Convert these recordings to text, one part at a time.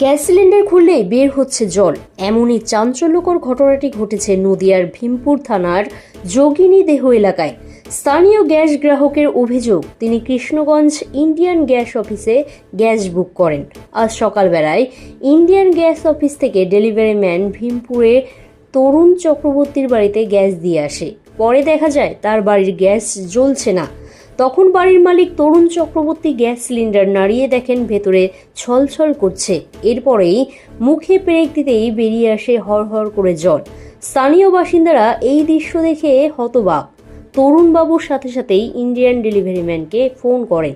Gas cylinder খুললেই বের হচ্ছে জল। এমনই চাঞ্চল্যকর ঘটনাটি ঘটেছে নদিয়ার ভীমপুর থানার যোগিনী দেহ এলাকায়। স্থানীয় গ্যাস গ্রাহকের অভিযোগ, তিনি কৃষ্ণগঞ্জ ইন্ডিয়ান গ্যাস অফিসে গ্যাস বুক করেন। আজ সকালবেলায় ইন্ডিয়ান গ্যাস অফিস থেকে ডেলিভারি ম্যান ভীমপুরে তরুণ চক্রবর্তীর বাড়িতে গ্যাস দিয়ে আসে। পরে দেখা যায়, তার বাড়ির গ্যাস জ্বলছে না। তখন বাড়ির মালিক তরুণ চক্রবর্তী গ্যাস সিলিন্ডার নাড়িয়ে দেখেন ভেতরে ছলছল করছে। এরপরেই মুখে পেরেক দিতেই বেরিয়ে আসে হরহর করে জল স্থানীয় বাসিন্দারা এই দৃশ্য দেখে হতবাক। তরুণবাবুর সাথে সাথেই ইন্ডিয়ান ডেলিভারি ম্যানকে ফোন করেন।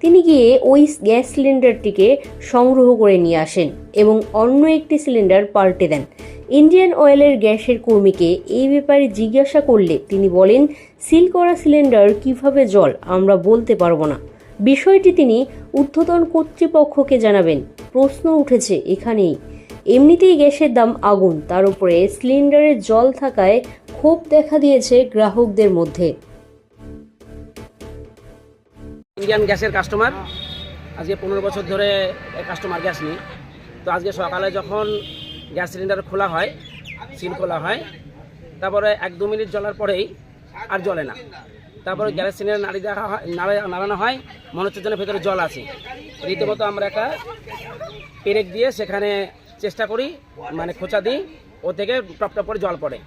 তিনি গিয়ে ওই গ্যাস সিলিন্ডারটিকে সংগ্রহ করে নিয়ে আসেন এবং অন্য একটি সিলিন্ডার পাল্টে দেন। ইন্ডিয়ান অয়েলের গ্যাসের কর্মীকে এই ব্যাপারে জিজ্ঞাসা করলে তিনি বলেন, সিল করা সিলিন্ডার কীভাবে জল আমরা বলতে পারব না। বিষয়টি তিনি ঊর্ধ্বতন কর্তৃপক্ষকে জানাবেন। প্রশ্ন উঠেছে এখানেই। এমনিতেই গ্যাসের দাম আগুন, তার উপরে সিলিন্ডারে জল থাকায় ক্ষোভ দেখা দিয়েছে গ্রাহকদের মধ্যে। ইন্ডিয়ান গ্যাসের কাস্টমার, আজকে পনেরো বছর ধরে কাস্টমার গ্যাস নিই। তো আজকে সকালে যখন গ্যাস সিলিন্ডার খোলা হয়, সিল খোলা হয়, তারপরে এক দু মিনিট জ্বলার পরেই আর জ্বলে না। তারপরে গ্যাস সিলিন্ডার নাড়ি দেখা হয়, নাড়া- নাড়ানো হয়, মনে হচ্ছে যেন ভেতরে জল আছে। রীতিমতো আমরা একটা পেরেক দিয়ে সেখানে চেষ্টা করি মানে খোঁচা দিই, ও থেকে টপ টপ করে জল পড়ে।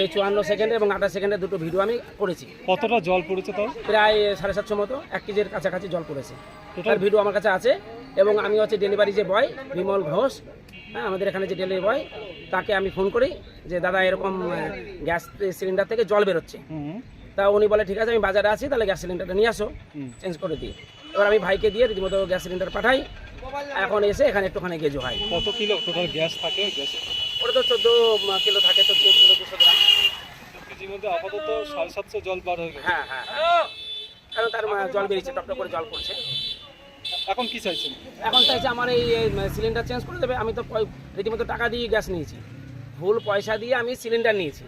সেই চুয়ান্ন সেকেন্ডে এবং আঠাশ সেকেন্ডে দুটো ভিডিও আমি করেছি। কতটা জল পড়েছে তাও? প্রায় সাড়ে সাতশো মতো এক কেজির কাছাকাছি জল পড়েছে? তার ভিডিও আমার কাছে আছে এবং আমি হচ্ছে ডেলিভারি যে বয় বিমল ঘোষ হ্যাঁ আমাদের এখানে যে ডেলিভারি বয় তাকে আমি ফোন করি যে দাদা এরকম গ্যাস সিলিন্ডার থেকে জল বেরোচ্ছে। তা উনি বলে ঠিক আছে আমি বাজারে আছি তাহলে গ্যাস সিলিন্ডারটা নিয়ে আসো। চেঞ্জ করে দিই। এবার আমি ভাইকে দিয়ে রীতিমতো গ্যাস সিলিন্ডার পাঠাই। এখন এসে এখানে একটুখানি গেজো হয় কত কিলো? টোটাল গ্যাস থাকে গ্যাস? ওটা তো চোদ্দ কিলো থাকে চোদ্দ কিলো দুশো গ্রাম। কেজির মধ্যে আপাতত সাড়ে সাতশো জল বার হয়ে গেছে। হ্যাঁ হ্যাঁ কারণ তার জল বেরিয়েছে টপ টপ করে জল পড়ছে। এখন কি চাইছেন? এখন চাইছে আমার এই সিলিন্ডার চেঞ্জ করে দেবে। আমি তো রীতিমতো টাকা দিয়ে গ্যাস নিয়েছি। ভুল পয়সা দিয়ে আমি সিলিন্ডার নিয়েছি।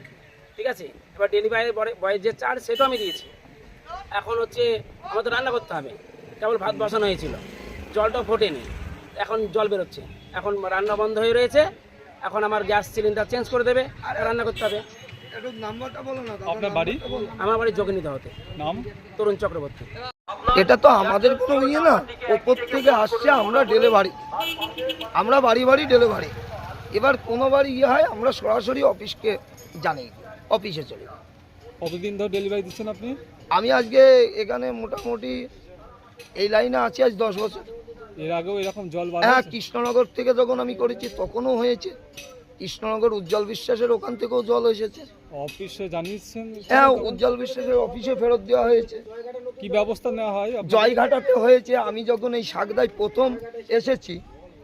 ঠিক আছে? এবার ডেলিভারি বয়ের যে চার্জ সেটাও আমি দিয়েছি। এখন হচ্ছে আমার তো রান্না করতে হবে। কেবল ভাত বসানো হয়েছিল। জলটা ফোটেনি। এখন জল বেরোচ্ছে। এখন রান্না বন্ধ হয়ে রয়েছে। এখন আমার গ্যাস সিলিন্ডার চেঞ্জ করে দেবে আর রান্না করতে হবে। আপনার বাড়ি? আমার বাড়ি যোগে নিতে হতে নাম? তরুণ চক্রবর্তী। এটা তো আমাদের কোনো ইয়ে না ওপর থেকে আসছে আমরা ডেলিভারি। আমরা বাড়ি বাড়ি ডেলিভারি। এবার কোনো বাড়ি ইয়ে হয় আমরা সরাসরি অফিসকে জানি অফিসে চলে কতদিন ধরে ডেলিভারি দিচ্ছেন আপনি? আমি আজকে এখানে মোটামুটি এই লাইনে আছি আজ দশ বছর। এর আগেও এরকম জল হ্যাঁ কৃষ্ণনগর থেকে যখন আমি করেছি তখনও হয়েছে। কৃষ্ণনগর উজ্জ্বল বিশ্বাসের ওখান থেকেও জল এসেছে। অফিসে জানিয়েছেন? হ্যাঁ উজ্জ্বল বিশ্বাসের অফিসে ফেরত দেওয়া হয়েছে। কি ব্যবস্থা নেওয়া হয়? জয়ঘাটাতে হয়েছে। আমি যখন এই সাগদায় প্রথম এসেছি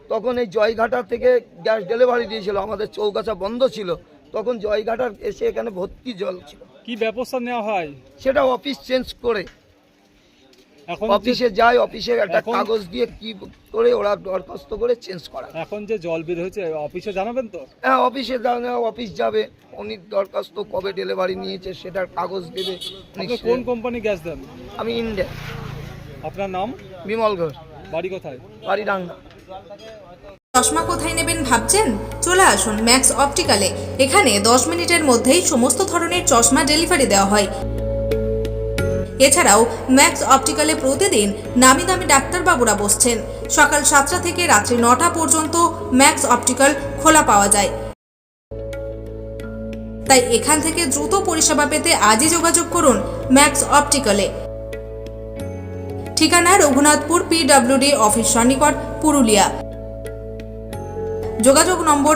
তখন এই জয়ঘাটা থেকে গ্যাস ডেলিভারি দিয়েছিল। আমাদের চৌকাছা বন্ধ ছিল। তখন জয়ঘাটার এসে এখানে ভর্তি জল ছিল। কি ব্যবস্থা নেওয়া হয়? সেটা অফিস চেঞ্জ করে অফিসে যায় অফিসে একটা কাগজ দিয়ে কি করে ওরা দরখাস্ত করে চেঞ্জ করা। এখন যে জল বের হয়েছে অফিসে জানাবেন তো? হ্যাঁ অফিসে অফিস যাবে। উনি দরখাস্ত কবে ডেলিভারি নিয়েছে সেটার কাগজ দেবে। কোন কোম্পানি গ্যাস দেন? আমি ইন্ডিয়া আপনার নাম? বিমল ঘোষ। বাড়ি কোথায়? বাড়ি ডাঙ্গা চশমা কোথায় নেবেন ভাবছেন? চলে আসুন ম্যাক্স অপটিক্যালে। এখানে 10 মিনিটের মধ্যেই সমস্ত ধরনের চশমা ডেলিভারি দেওয়া হয়। এছাড়াও ম্যাক্স অপটিক্যালে প্রতিদিন নামি দামি ডাক্তারবাবুরা বসছেন। সকাল সাতটা থেকে রাত্রি নটা পর্যন্ত ম্যাক্স অপটিক্যাল খোলা পাওয়া যায়। তাই এখান থেকে দ্রুত পরিষেবা পেতে আজই যোগাযোগ করুন ম্যাক্স অপটিক্যালে। ঠিকানা Raghunathpur P W D, office সন্নিকট, Purulia. যোগাযোগ নম্বর